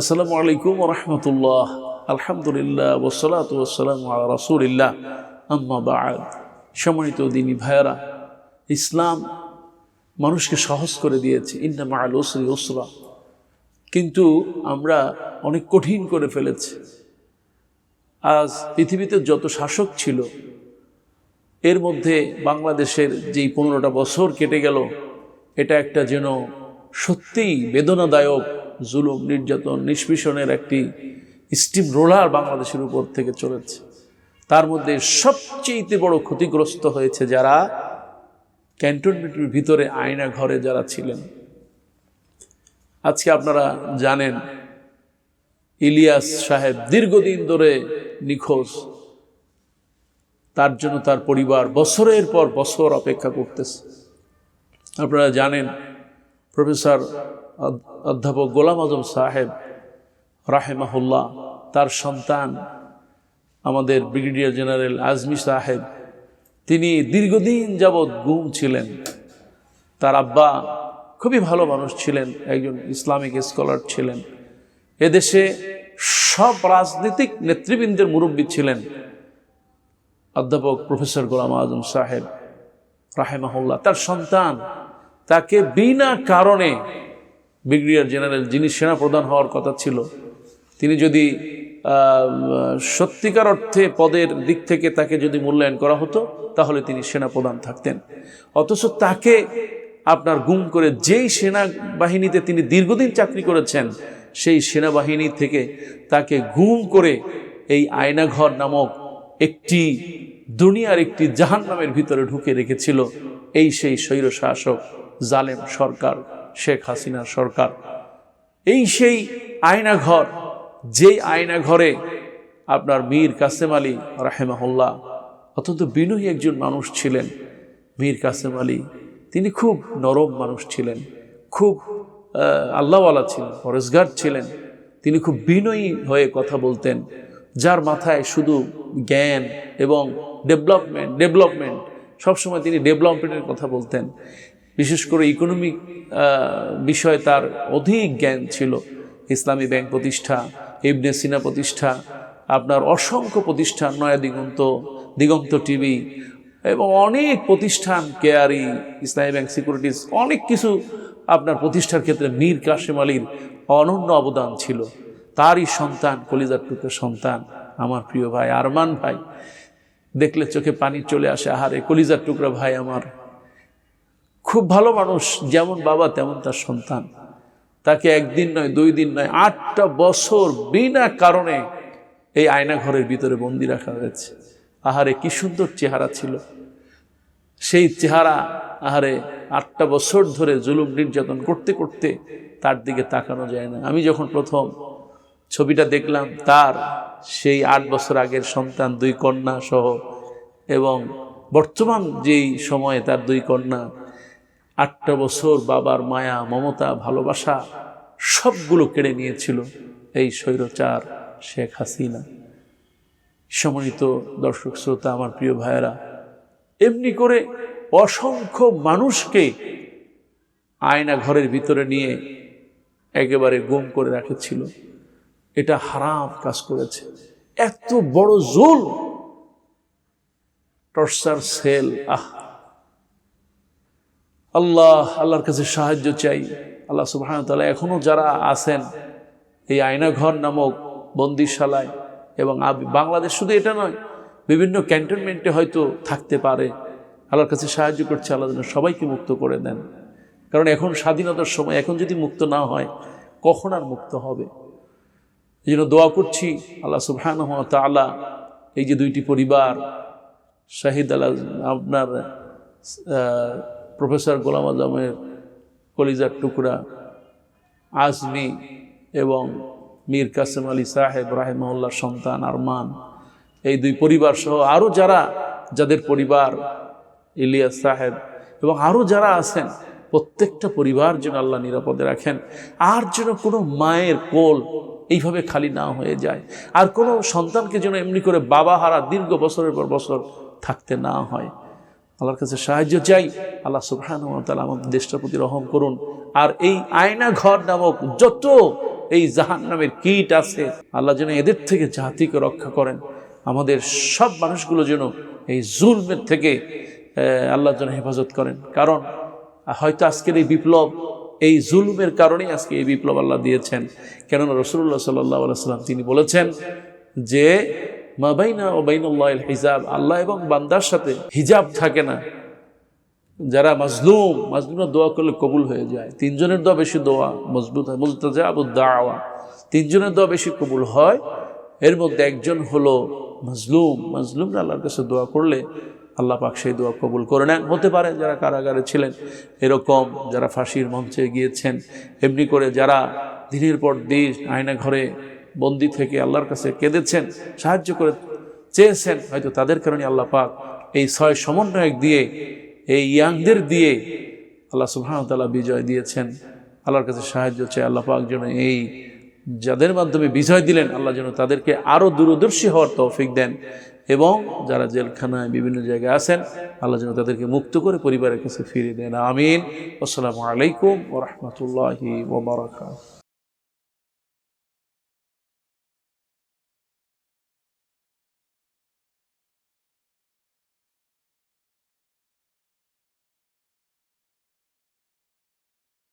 আসসালামু আলাইকুম রহমতুল্লাহ। আলহামদুলিল্লাহ ওসলাত ওসালাম রাসুলিল্লাহ। আম্মা বাদ। সম্মানিত দিনী ভাইয়ারা, ইসলাম মানুষকে সহজ করে দিয়েছে, ইন্না মাল ওসরি ওসরা কিন্তু আমরা অনেক কঠিন করে ফেলেছি। আজ পৃথিবীতে যত শাসক ছিল, এর মধ্যে বাংলাদেশের যেই পনেরোটা বছর কেটে গেল, এটা একটা যেন সত্যিই বেদনাদায়ক জুলুম, নির্যাতন, নিষ্পীষণের একটি স্টিম রোলার বাংলাদেশের উপর থেকে চলেছে। তার মধ্যে সবচেয়ে বড় ক্ষতিগ্রস্ত হয়েছে যারা ক্যান্টনমেন্টের ভিতরে আয়না ঘরে যারা ছিলেন। আজকে আপনারা জানেন, ইলিয়াস সাহেব দীর্ঘদিন ধরে নিখোঁজ। তার জন্য তার পরিবার বছরের পর বছর অপেক্ষা করতেছে। আপনারা জানেন, প্রফেসর অধ্যাপক গোলাম আজম সাহেব রাহেমাহুল্লাহ, তার সন্তান আমাদের ব্রিগেডিয়ার জেনারেল আজমি সাহেব, তিনি দীর্ঘদিন যাবৎ গুম ছিলেন। তার আব্বা খুবই ভালো মানুষ ছিলেন, একজন ইসলামিক স্কলার ছিলেন। এদেশে সব রাজনৈতিক নেতৃবৃন্দের মুরব্বী ছিলেন অধ্যাপক প্রফেসর গোলাম আজম সাহেব রাহেমাহুল্লাহ। তার সন্তান তাকে বিনা কারণে ব্রিগেডিয়ার জেনারেল যিনি সেনাপ্রধান হওয়ার কথা ছিল, তিনি যদি সত্যিকার অর্থে পদের দিক থেকে তাকে যদি মূল্যায়ন করা হতো, তাহলে তিনি সেনাপ্রধান থাকতেন। অথচ তাকে আপনার গুম করে যেই সেনাবাহিনীতে তিনি দীর্ঘদিন চাকরি করেছেন, সেই সেনাবাহিনী থেকে তাকে গুম করে এই আয়নাঘর নামক একটি দুনিয়ার একটি জাহান নামের ভিতরে ঢুকে রেখেছিল এই সেই স্বৈর শাসক জালেম সরকার। শেখ হাসিনার সরকার। এই সেই আয়নাঘর, যেই আয়নাঘরে আপনার মীর কাসেম আলী রাহেমাহুল্লাহ অত্যন্ত বিনয়ী একজন মানুষ ছিলেন। মীর কাসেম আলী, তিনি খুব নরম মানুষ ছিলেন, খুব আল্লাহওয়ালা ছিলেন ফরেজগার ছিলেন, তিনি খুব বিনয়ী হয়ে কথা বলতেন, যার মাথায় শুধু জ্ঞান এবং ডেভেলপমেন্ট ডেভেলপমেন্ট, সবসময় তিনি ডেভেলপমেন্টের কথা বলতেন। বিশেষ করে ইকোনমিক বিষয়ে তার অধিক জ্ঞান ছিল। ইসলামী ব্যাংক প্রতিষ্ঠা, ইবনে সিনা প্রতিষ্ঠা, আপনার অসংখ্য প্রতিষ্ঠান, নয়া দিগন্ত দিগন্ত টিভি, এবং অনেক প্রতিষ্ঠান, কেয়ারি, ইসলামী ব্যাংক সিকিউরিটিজ, অনেক কিছু আপনার প্রতিষ্ঠার ক্ষেত্রে মীর কাশেম আলীর অনন্য অবদান ছিল। তারই সন্তান, কলিজার টুকের সন্তান, আমার প্রিয় ভাই আরমান ভাই। দেখলে চোখে পানি চলে আসে, আহারে, কলিজার টুকরা ভাই আমার। খুব ভালো মানুষ, যেমন বাবা, তেমন তার সন্তান। তাকে একদিন নয়, দুই দিন নয়, আটটা বছর বিনা কারণে এই আয়না ঘরের ভিতরে বন্দি রাখা হয়েছে। আহারে, কি সুন্দর চেহারা ছিল। সেই চেহারা আহারে আটটা বছর ধরে জুলুম নির্যাতন করতে করতে তার দিকে তাকানো যায় না। আমি যখন প্রথম ছবিটা দেখলাম, তার সেই আট বছর আগের সন্তান, দুই কন্যা সহ, এবং বর্তমান যেই সময়ে তার দুই কন্যা আটটা বছর বাবার মায়া, মমতা, ভালোবাসা সবগুলো কেড়ে নিয়েছিল এই স্বৈরচার শেখ হাসিনা। সম্মানিত দর্শক শ্রোতা, আমার প্রিয় ভাইয়েরা, এমনি করে অসংখ্য মানুষকে আয়না ঘরের ভিতরে নিয়ে একেবারে গুম করে রাখেছিল। এটা হারাম কাজ করেছে। এত বড় জোল টর্চার সেল, আহ আল্লাহ, আল্লাহর কাছে সাহায্য চাই। আল্লাহ সুবাহ তালা এখনও যারা আছেন, এই আয়নাঘর নামক বন্দিশালায় এবং বাংলাদেশ শুধু এটা নয়, বিভিন্ন ক্যান্টনমেন্টে হয়তো থাকতে পারে। আল্লাহর কাছে সাহায্য করছে, আল্লাহ যেন সবাইকে মুক্ত করে দেন। কারণ এখন স্বাধীনতার সময়, এখন যদি মুক্ত না হয়, কখন আর মুক্ত হবে? এই জন্য দোয়া করছি, আল্লাহ সুবহান তালা এই যে দুইটি পরিবার, শাহিদ আল্লাহ আপনার প্রফেসর গোলাম আজমের কলিজার টুকরা আজমি এবং মীর কাসেম আলী সাহেব রাহেমউল্লার সন্তান আরমান। এই দুই পরিবার সহ আরও যারা, যাদের পরিবার ইলিয়াস সাহেব এবং আরও যারা আছেন, প্রত্যেকটা পরিবার যেন আল্লাহ নিরাপদে রাখেন। আর যেন কোনো মায়ের কোল এইভাবে খালি না হয়ে যায়। আর কোনো সন্তানকে যেন এমনি করে বাবা হারা দীর্ঘ বছরের পর বছর থাকতে না হয়। আল্লাহর কাছে সাহায্য চাই। আল্লাহ সুবহান তালা আমাদের দেশটার প্রতি রহম করুন। আর এই আয়না ঘর নামক যত এই জাহান নামের কীট আছে, আল্লাহ যেন এদের থেকে জাতিকে রক্ষা করেন। আমাদের সব মানুষগুলো যেন এই জুলমের থেকে আল্লাহ যেন হেফাজত করেন। কারণ হয়তো আজকের এই বিপ্লব, এই জুলুমের কারণেই আজকে এই বিপ্লব আল্লাহ দিয়েছেন। কেননা রসুল্লাহ সাল্লাহ সাল্লাম তিনি বলেছেন যে মাবাইনা ও বাইনুল্লাহ হিজাব, আল্লাহ এবং বান্দার সাথে হিজাব থাকে না। যারা মাজলুম, মাজলুমের দোয়া করলে কবুল হয়ে যায়। তিনজনের দোয়া বেশি দোয়া, মজবুত হয়। মুলতাজাবু দাওয়া। তিনজনের দোয়া বেশি কবুল হয়। এর মধ্যে একজন হলো মাজলুম। মাজলুমরা আল্লাহর কাছে দোয়া করলে আল্লাহ পাক সেই দোয়া কবুল করে নেন। হতে পারে যারা কারাগারে ছিলেন, এরকম যারা ফাঁসির মঞ্চে গিয়েছেন, এমনি করে যারা দিনের পর দিন আয়না ঘরে বন্দি থেকে আল্লাহর কাছে কেঁদেছেন, সাহায্য করে চেয়েছেন, হয়তো তাদের কারণে আল্লাহ পাক এই ছয় সমন্বয়ক দিয়ে, এই ইয়াংদের দিয়ে আল্লাহ সুবহানাহু বিজয় দিয়েছেন। আল্লাহর কাছে সাহায্য চাই আল্লাহ পাক যেন এই যাদের মাধ্যমে বিজয় দিলেন, আল্লাহ যেন তাদেরকে আরও দূরদর্শী হওয়ার তৌফিক দেন এবং যারা জেলখানায় বিভিন্ন জায়গায় আছেন, আল্লাহ যেন তাদেরকে মুক্ত করে পরিবারের কাছে ফিরিয়ে দেন। আমিন। আসসালামু আলাইকুম ওরহমতুল্লাহি ওবরাকাত